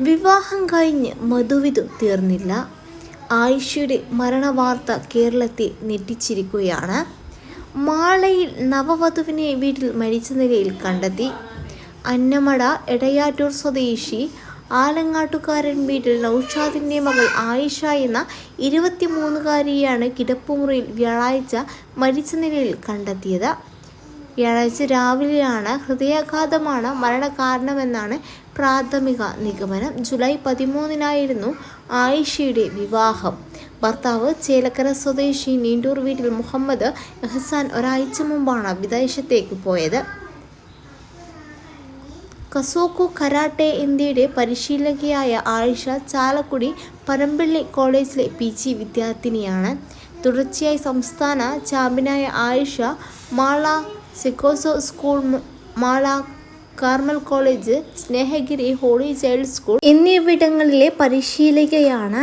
വിവാഹം കഴിഞ്ഞ് മധുവിധു തീർന്നില്ല. ആയിഷയുടെ മരണവാർത്ത കേരളത്തെ ഞെട്ടിച്ചിരിക്കുകയാണ്. മാളയിൽ നവവധുവിനെ വീട്ടിൽ മരിച്ച നിലയിൽ കണ്ടെത്തി. അന്നമട എടയാറ്റൂർ സ്വദേശി ആലങ്ങാട്ടുകാരൻ വീട്ടിൽ നൌഷാദിന്റെ മകൾ ആയിഷ എന്ന ഇരുപത്തിമൂന്നുകാരിയാണ് കിടപ്പുമുറിയിൽ വ്യാഴാഴ്ച മരിച്ച നിലയിൽ കണ്ടെത്തിയത്. വ്യാഴാഴ്ച രാവിലെയാണ് ഹൃദയാഘാതമാണ് മരണകാരണമെന്നാണ് പ്രാഥമിക നിഗമനം ജൂലൈ പതിമൂന്നിനായിരുന്നു ആയിഷയുടെ വിവാഹം. ഭർത്താവ് ചേലക്കര സ്വദേശി നീണ്ടൂർ വീട്ടിൽ മുഹമ്മദ് എഹ്സാൻ ഒരാഴ്ച മുമ്പാണ് വിദേശത്തേക്ക് പോയത്. കസോക്കോ കരാട്ടെ ഇന്ത്യയുടെ പരിശീലകയായ ആയിഷ ചാലക്കുടി പരമ്പള്ളി കോളേജിലെ പി ജി വിദ്യാർത്ഥിനിയാണ്. തുടർച്ചയായി സംസ്ഥാന ചാമ്പ്യനായ Ayisha Mala സെക്കോസോ school Mala Carmel college Snehagiri holy child school എന്നിവിടങ്ങളിലെ പരിശീലകയാണ്